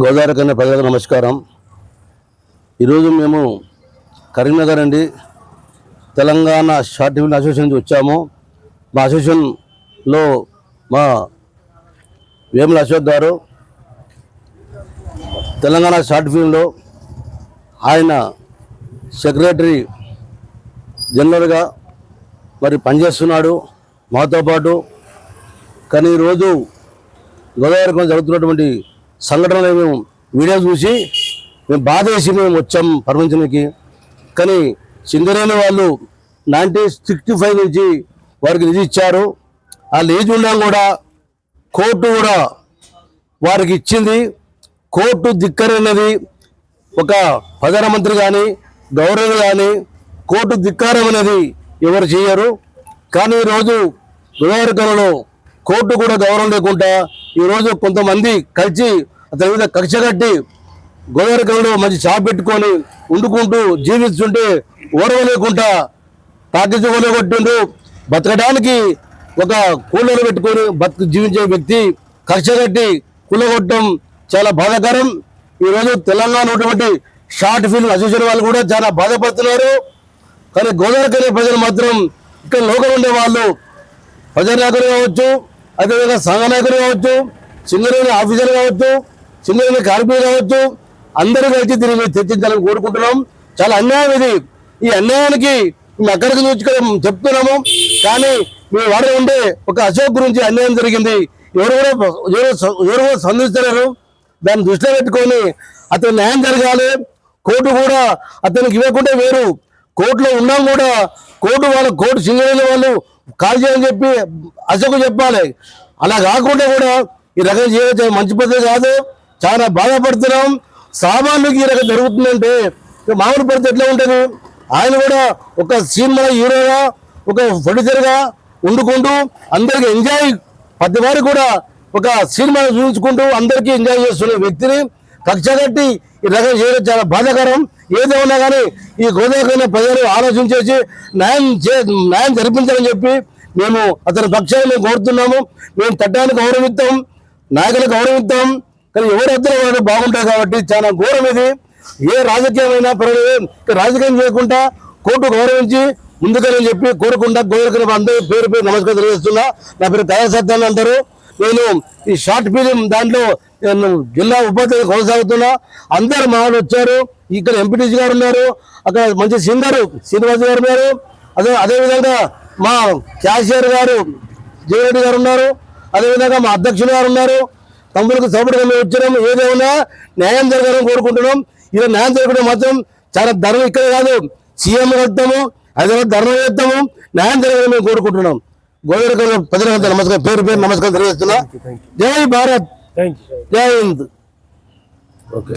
గోదావరి కన్నా ప్రజలకు నమస్కారం. ఈరోజు మేము కరీంనగర్ అండి. తెలంగాణ షార్ట్ ఫిల్మ్ అసోసియేషన్ నుంచి వచ్చాము. మా అసోసియేషన్లో మా వేముల అశోక్ గారు తెలంగాణ షార్ట్ ఫిల్మ్లో ఆయన సెక్రటరీ జనరల్గా మరి పనిచేస్తున్నాడు. మాతో పాటు కానీ ఈరోజు గోదావరి కొంచెం జరుగుతున్నటువంటి సంఘటనలు మేము వీడియో చూసి మేము బాధ వేసి మేము వచ్చాం పర్మిషన్కి కానీ సింగరేణి వాళ్ళు నైన్టీన్ సిక్స్టీ ఫైవ్ నుంచి వారికి నిధి ఇచ్చారు. ఆ నిధి ఉన్నా కూడా కోర్టు కూడా వారికి ఇచ్చింది. కోర్టు ధిక్కరన్నది ఒక ప్రధానమంత్రి కానీ గవర్నర్ కానీ కోర్టు ధిక్కారం అనేది ఎవరు చేయరు. కానీ ఈరోజు గోదావరికలలో కోర్టు కూడా గౌరవం లేకుండా ఈరోజు కొంతమంది కలిసి అతని మీద కక్ష కట్టి గోదావరికలలో మంచి షాప్ పెట్టుకొని వండుకుంటూ జీవిస్తుంటే ఓడవలేకుండా తాకించి బతకడానికి ఒక కూలర్ పెట్టుకొని బతుకు జీవించే వ్యక్తి కక్ష కట్టి కూలగొట్టడం చాలా బాధాకరం. ఈరోజు తెలంగాణ ఉన్నటువంటి షార్ట్ ఫిల్మ్ అసోసియేషన్ వాళ్ళు కూడా చాలా బాధపడుతున్నారు. కానీ గోదావరి ప్రజలు మాత్రం ఇక్కడ లోకల్ ఉండే వాళ్ళు ప్రజానాయకులు కావచ్చు అదేవిధంగా సంఘ నాయకులు కావచ్చు సింగరేణి ఆఫీసర్ కావచ్చు సింగరేణి కార్మికులు కావచ్చు అందరూ కలిసి దీనిని చర్చించాలని కోరుకుంటున్నాం. చాలా అన్యాయం ఇది. ఈ అన్యాయానికి మేము ఎక్కడికి చూసుకొని చెప్తున్నాము. కానీ మీ వాడ ఉండే ఒక అశోక్ గురించి అన్యాయం జరిగింది. ఎవరు కూడా ఎవరు ఎవరు కూడా స్పందిస్తలేరు దాన్ని దృష్టిలో పెట్టుకొని అతను న్యాయం జరగాలి. కోర్టు కూడా అతనికి ఇవ్వకుంటే వేరు. కోర్టులో ఉన్నాం కూడా కోర్టు వాళ్ళు కోర్టు సింగరేణి వాళ్ళు కాల్ చేయని చెప్పి అశోక్ చెప్పాలి. అలా కాకుండా కూడా ఈ రకం చేయవచ్చు మంచి పద్ధతి కాదు. చాలా బాధపడుతున్నాం. సామాన్యుకి ఈ రకం జరుగుతుందంటే మామూలు పరిస్థితి ఎట్లా ఉంటుంది? ఆయన కూడా ఒక సినిమా హీరోగా ఒక ప్రొడ్యూసర్గా వండుకుంటూ అందరికి ఎంజాయ్ ప్రతి వారు కూడా ఒక సినిమా చూసుకుంటూ అందరికీ ఎంజాయ్ చేస్తున్న వ్యక్తిని కక్ష కట్టి ఈ రకం చేయడం చాలా బాధాకరం. ఏదో ఉన్నా కానీ ఈ గోదావరి ప్రజలు ఆలోచించేసి న్యాయం చే న్యాయం జరిపించాలని చెప్పి మేము అతని పక్షాన్ని కోరుతున్నాము. మేము చట్టాన్ని గౌరవిస్తాం నాయకులు గౌరవిస్తాం. కానీ ఎవరు వద్దరు బాగుంటారు కాబట్టి చాలా ఘోరం ఇది. ఏ రాజకీయమైనా పర్వాలేదు. రాజకీయం చేయకుండా కోర్టు గౌరవించి ముందుకని చెప్పి కోరుకుంటా గోరకర అందరూ పేరు పేరు నమస్కారం తెలియజేస్తున్నా. నా పేరు కయాసత్యాన్ని అంటారు. నేను ఈ షార్ట్ ఫిలిం దాంట్లో నేను జిల్లా ఉపాధ్యాయులు కొనసాగుతున్నా. అందరు మా వచ్చారు. ఇక్కడ ఎంపీటీసీ గారు ఉన్నారు. అక్కడ మంచి సింగర్ శ్రీనివాస్ గారు ఉన్నారు. అదే అదేవిధంగా మా క్యాషియర్ గారు జయరెడ్డి గారు ఉన్నారు. అదేవిధంగా మా అధ్యక్షులు గారు ఉన్నారు. తమ్ములకు సపోర్ట్గా మేము వచ్చినాం ఏదేమన్నా న్యాయం జరగాలని కోరుకుంటున్నాం. ఇలా న్యాయం జరగడం మాత్రం చాలా ధర్మం ఇక్కడ కాదు. సీఎం వెళ్తాము హైదరాబాద్ ధర్మం చేస్తాము న్యాయం జరగాలని మేము కోరుకుంటున్నాం. గోదావరి ప్రజలంతా నమస్కారం. పేరు పేరు నమస్కారం తెలియజేస్తున్నా. జై భారత్. జై హింద్. ఓకే